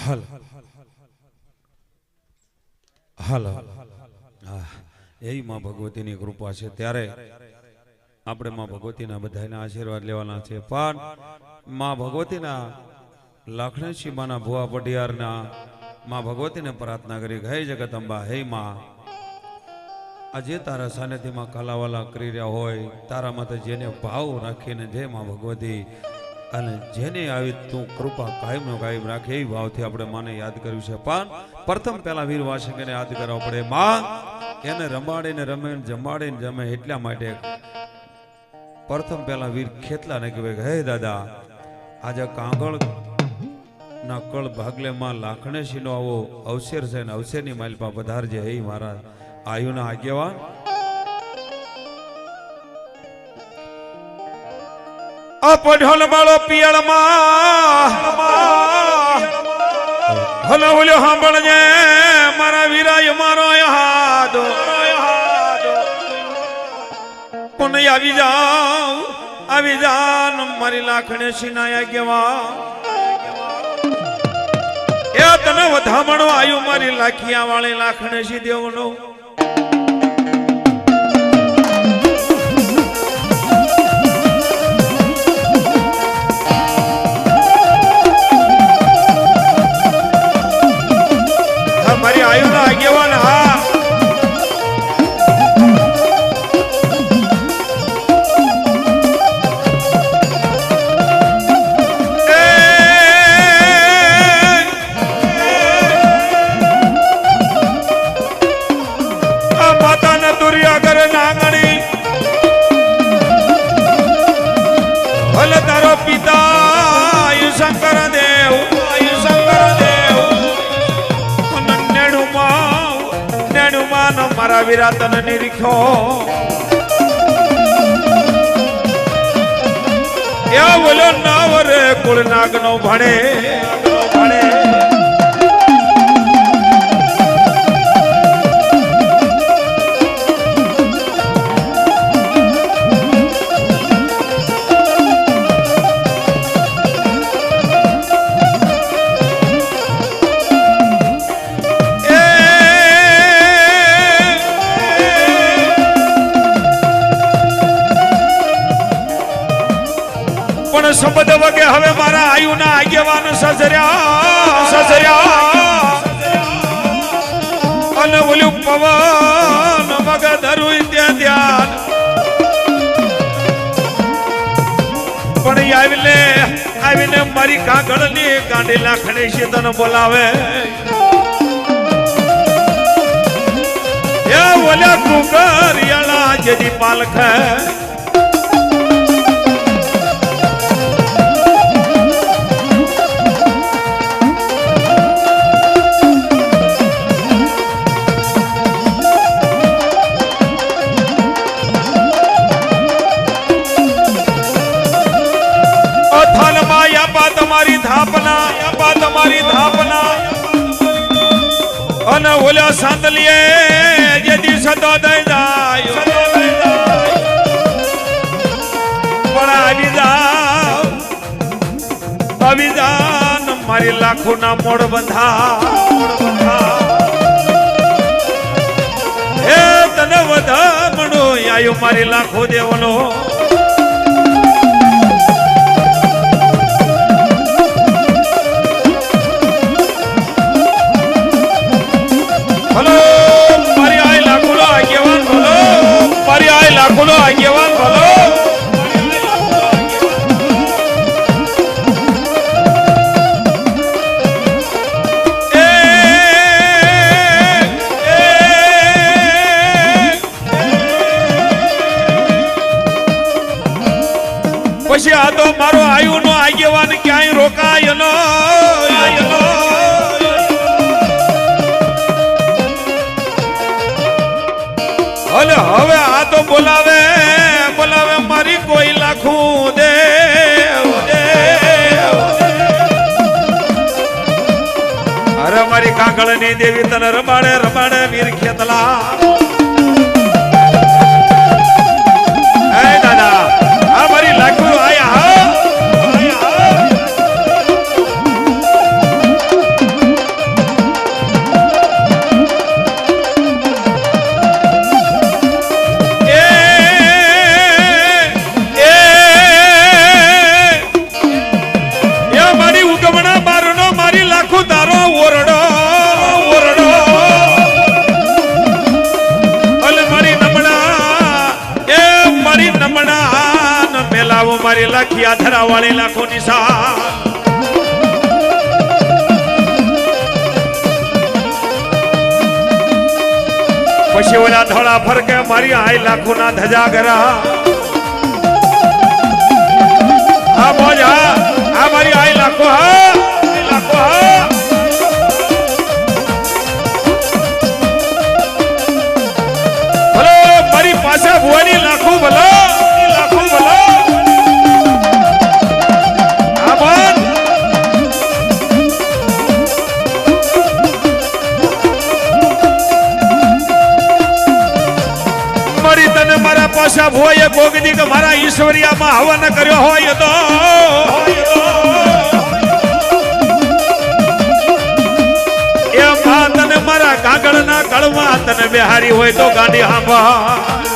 હાલ. હલ એવી માં ભગવતીની કૃપા છે. ત્યારે આપણે માં ભગવતીના બધાના આશીર્વાદ લેવાના છે. પણ માં ભગવતીના લખણેશી માના ભુવા પડિયારના માં ભગવતીને પ્રાર્થના કરી, હે જગદંબા, હે માં, આજે તારા સાનિધ્યમાં કલાવાલા કરી રહ્યા હોય, તારા માટે જેને ભાવ રાખીને જે માં ભગવતી અને જેને આવી તું કૃપા કાયમનો કાયમ રાખે એ ભાવથી આપણે માને યાદ કર્યું છે. પણ પ્રથમ પહેલા વીર વાસંગને યાદ કરવા પડે. માં, એને રમાડીને રમે ને જમાડીને જમે એટલા માટે પ્રથમ પહેલા વીર ખેતલાને કહેવાય કે, હે દાદા, આજે કાગળ ના કળ ભાગલે માં લાખણેશી નો આવો અવસર છે ને અવસરની માલપા પધારજે. હે મારા આયુના આગેવાન અપઢોલ બાળો પિયળમાં. હલો ઓલો સાંભળજે, મારા વીરાય, મારો હાદ પણ આવી જાવ, આવી જાન મારી લાખણે સિનાયા કેવા. એ તને વધામણો આયુ મારી લાખિયા વાળી લાખણે સી દેવનો. બોલો નવરે કુળ નાગ નો ભણે ભણે. સંબંધ વગે હવે મારા આયુના આગેવાન સજર્યા સજર્યા. અને ઓલું પવન મગ ધરું ત્યાં ધ્યાન. પણ આવીને આવીને મારી કાગળની ગાંડી લાખણી તને બોલાવે. એ ઓલા કુકરિયાળા જેની પાલખે તમારી થાપના યાપા તમારી થાપના. અને ઓલા સાંદલીએ જે દિવસે તો દઈ પણ આવી જાવ, આવી જાન મારી લાખો ના મોડ બંધા હે તને વધા મણો, આયો મારી લાખો દેવનો. પછી આયુ નો મારો આગેવાન ક્યાંય રોકાય નો. હલે હવે આ તો બોલાવે બોલાવે મારી કોઈ લાખું દેવ અરે મારી કાંકળની દેવી તને રમાડે રમાડે વીર ખેતલા. ઓલા ધોળા ફરકે મારી આઈ લાખો ના ધજા ગરા આ બોજ હા, આ મારી આઈ લાખો હા લાખો હા. મારા હોય ભોય કે મારા ઈશ્વરિયામાં હવન કર્યો હોય તો. એ માં તને મારા કાગળના કળમાં તને બેહારી હોય તો ગાંધી હાંભા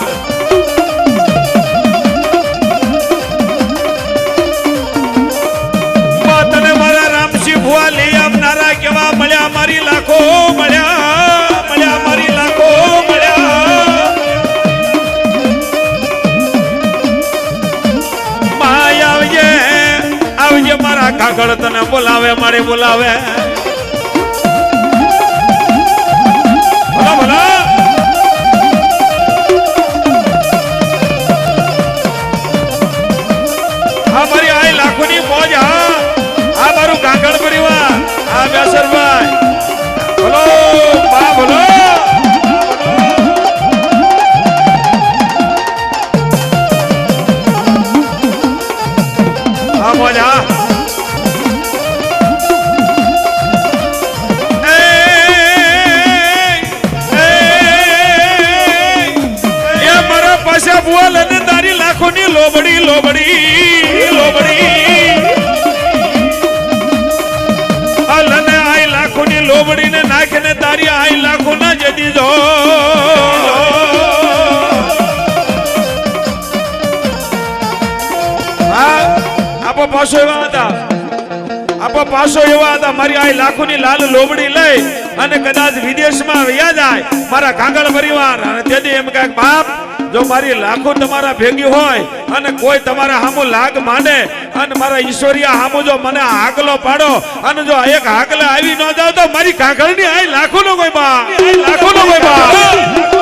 બોલાવે, મારે બોલાવે. આ મારી આય લાખોની મોજ, હા. આ મારું કાગળ પરિવાર આ બેસરભાઈ લાખોની લોબડી લોબડી લોબડી. આઈ લાખોની લોબડીને નાખીને તારી આઈ લાખોના જતી જો. આપો પાછો એવા હતા. આપો પાછો એવા હતા. મારી આ લાખોની લાલ લોબડી લઈ અને કદાચ વિદેશમાં વ્યા જાય. મારા કાગળ પરિવાર. અને તેથી એમ કહે બાપ જો મારી લાખો તમારા ભેગી હોય અને કોઈ તમારા હામુ લાગ માંડે અને મારા ઈશ્વરિયા હામુ જો મને હાકલો પાડો અને જો એક હાકલે આવી ન જાવ તો મારી કાગળની આ લાખો નો કોઈ બા લાખો નો કોઈ બા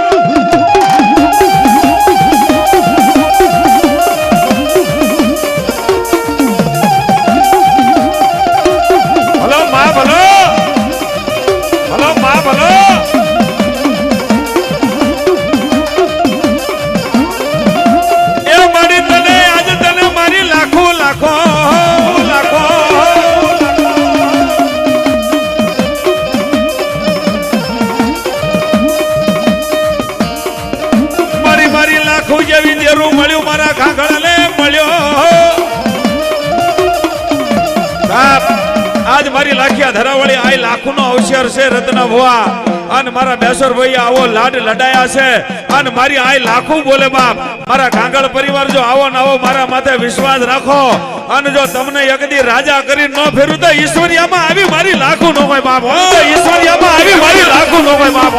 લાખો જેવી દેરું મળ્યું મારા ખાખડાને મળ્યો. આજ મારી લાખિયા ધરાવળી આ લાખનો અવસર છે રત્ન ભુવા. અને મારા બેસર ભાઈ આવો લાડ લડાયા છે. અને મારી આ લાખું બોલે બાપ, મારા કાંગળ પરિવાર જો આવો ને આવો, મારા માથે વિશ્વાસ રાખો. અને જો તમને એકદી રાજા કરી ન ફેરું તો ઈશ્વરિયામાં આવી મારી લાખું નો હોય બાપ. હો, ઈશ્વરિયામાં આવી મારી લાખું નો હોય બાપ.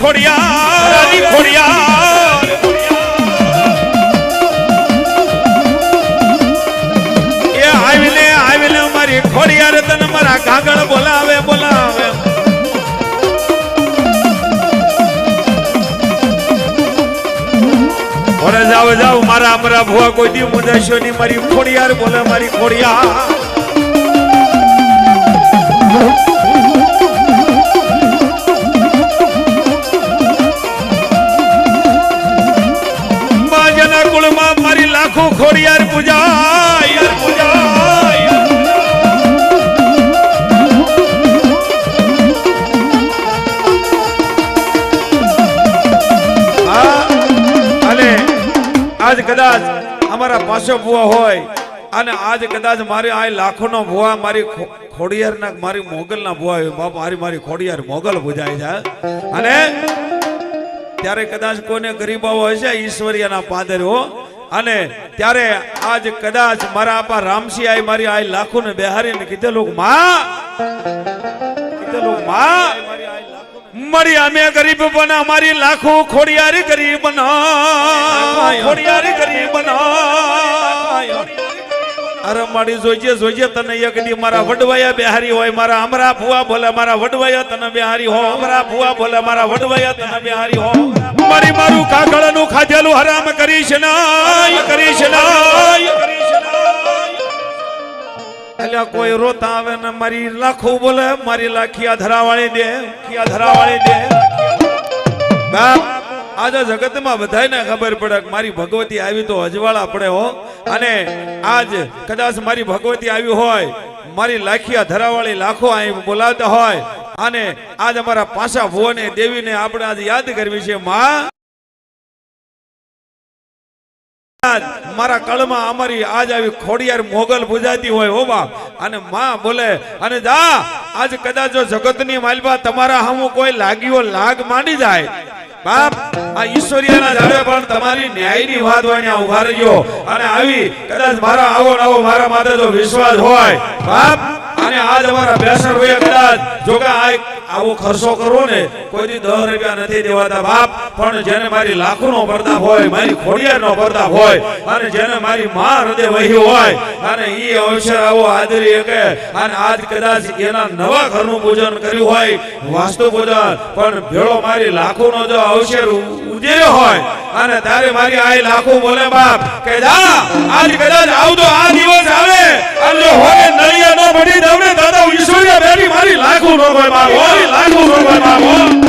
ગળધરાની ખોડિયાર ખોડિયાર. એ આવીને આવીને મારી ખોડિયાર તને મારા કાગળ બોલાવે બોલાવે. ઓરે જાવ જાવ મારા અમરા ભુવા કોઈ દી મુદસ્યો ની મારી ખોડિયાર બોલે, મારી ખોડિયાર. લાખો ખોડિયાર પૂજા યાર અને આજ કદાચ અમારા પાસે ભૂવા હોય, અને આજ કદાચ મારી આ લાખોનો ભુવા, મારી ખોડિયારના, મારી મોગલના ભુવા હોય. બાપ, મારી મારી ખોડિયાર મોગલ ભૂજાય છે અને ત્યારે કદાચ કોને ગરીબાઓ હશે પાદરો અને ત્યારે આજ કદાચ મારા આપા રામસી આઈ મારી આઈ લાખો ને બેહારીને કીધેલું માં! કીધેલું માં! મરી અમે ગરીબ બના મારી લાખો ખોડિયારી ગરીબ બના ખોડિયારી ગરીબ બના. અરે મારી જોઈજે જોઈજે તને એક મારા વડવાયા બેહારી હોય, મારા અમરા ફુવા બોલે મારા વડવાયા તને બિહારી હો અમરા ફુવા બોલે મારા વડવાયા તને બિહારી હો. મારી મારું કાગળનું ખાધેલું હરામ કરીશ નાય કરીશ નાય કોઈ રોતા આવે ને મારી લાખો બોલે, મારી લાખિયા ધરાવાળી દે ખિયા ધરાવાળી દે. બાપ. આજે જગતમાં બધાને ખબર પડે કે મારી ભગવતી આવી તો અજવાળા પડે હો. અને આજ કદાચ મારી ભગવતી આવી હોય, મારી લાખિયા ધરાવાળી લાખો અહીં બોલાવતા હોય, અને આજ અમારા પાછા ભુવને દેવીને આપણે આજે યાદ કરવી છે, માં મારા કળમાં અમારી આજ આવી ખોડિયાર મોગલ પૂજાતી હોય હો બાપ. અને માં બોલે, અને જા, આજ કદાચ જો જગતની માલબા તમારા હમું કોઈ લાગ્યો લાગ માંડી જાય. બાપ આ ઈશ્વરીયના ઝાડે પણ તમારી ન્યાયની વાત હોય ત્યાં ઊભા રહ્યો અને આવી કદાચ મારા આવો નવો મારા માથે જો વિશ્વાસ હોય. બાપ, અને આજ અમારા બેસણ હોય કદાચ જો કે આ આવો ખર્ચો કરવો ને કોઈ દી દસ રૂપિયા નથી દેવાતા બાપ, પણ જેને મારી લાખોનો પ્રતાપ હોય, મારી ખોડિયારનો પ્રતાપ હોય, અને જેને મારી માં હૃદય વહી હોય, અને ઈ અવસર આવો આદરી કે અને આજ કદાચ એના નવા ઘરનું પૂજન કર્યું હોય, વાસ્તુ પૂજન, પણ ભેળો મારી લાખોનો જો અવસર ઉજેર્યો હોય, અને તારે મારી આ લાખો બોલે, બાપ, કે જા, આજ કદાચ આવતો આ દિવસ આવે, અને હોય નળિયા નો મળી દવડે, દાદા ઈશ્વરીય બેટી મારી લાખો નો કોઈ બાપ, હોય. લાખો નો કોઈ બાપ